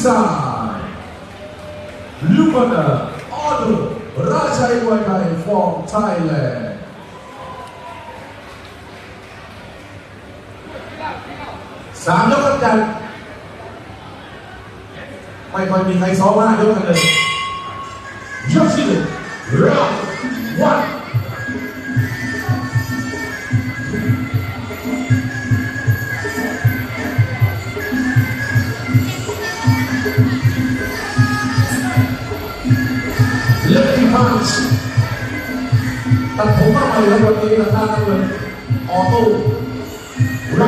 Sai Lupana Adu Rajai Wakai from Thailand. สามยกกันไม่ค่อยมีใครซ้อมมากยกกันเลย แตัดผมมากไปแล้ววันนี้นะท่านนักเรียนออโต้ไร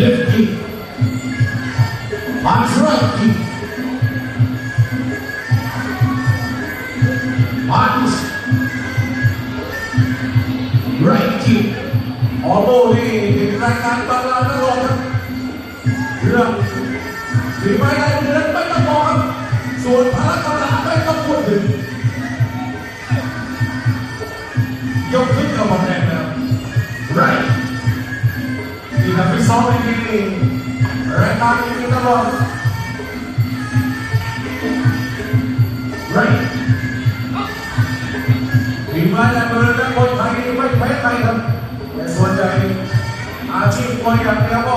left kick, punch right kick, punch right kick ออโต้นี่เป็นรายการบางรายตลอดครับเรื่องฝีไม้ลายมือนั้นไม่ต้องบอกครับส่วนพละกำลัง ไม่ต้องพูดถึงยกขึ้นกับแรงแล้ว right นี่ครับฟิตซ้อมดีๆรายการดีๆตลอด right ฝีไม้ลายมือและคนไทยไม่แพ้ใครครับแต่ส่วนใหญ่อาชีพมวยอย่างเดียวก็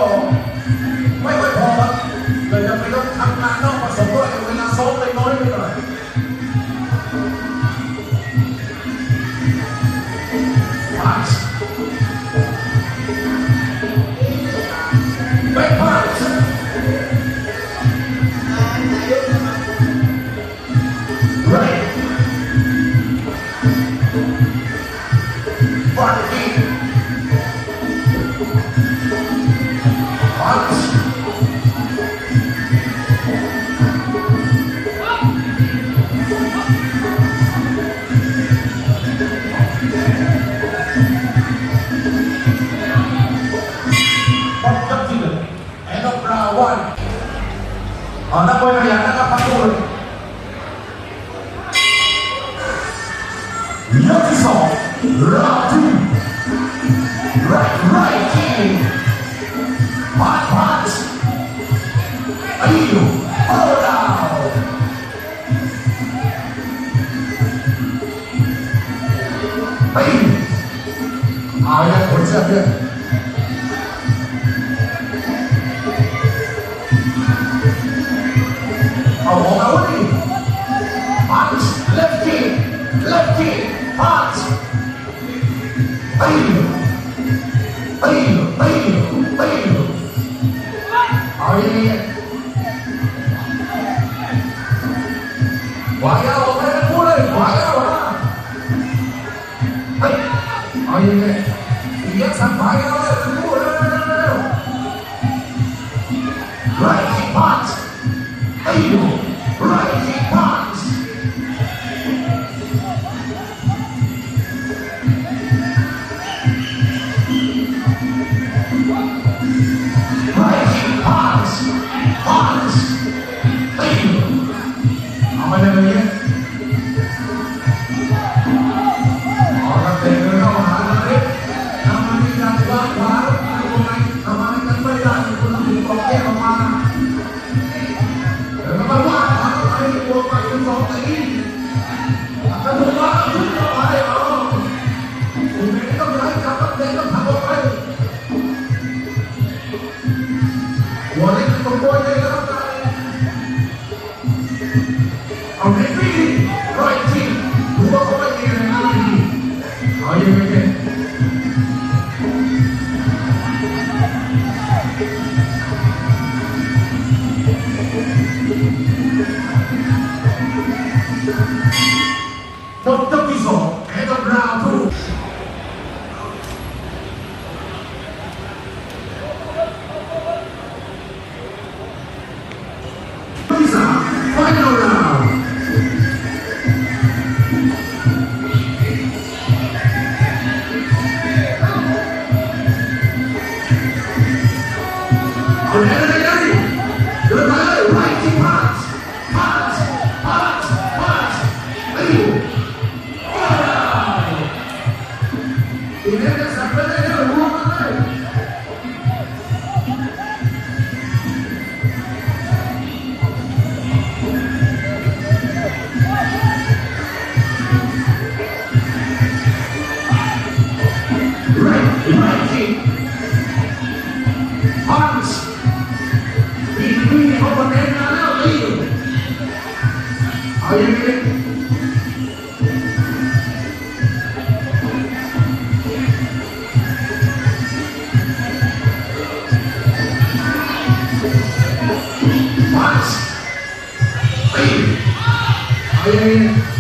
आया थोड़ी सा अब होगा वो नहीं पाँच लेफ्टी लेफ्टी पाँच पहिलो पहिलो पहिलो पहिलो और ये वाया हो गया पूरे वाया वाया ಇದೆ ಈಗ ಸ್ವಲ್ಪ ಅಯ್ಯೋ ಆಮೇಲೆ 덕덕이소 배더블라프 Good night. mighty arms between our men and our leader. Are you ready? Are you ready?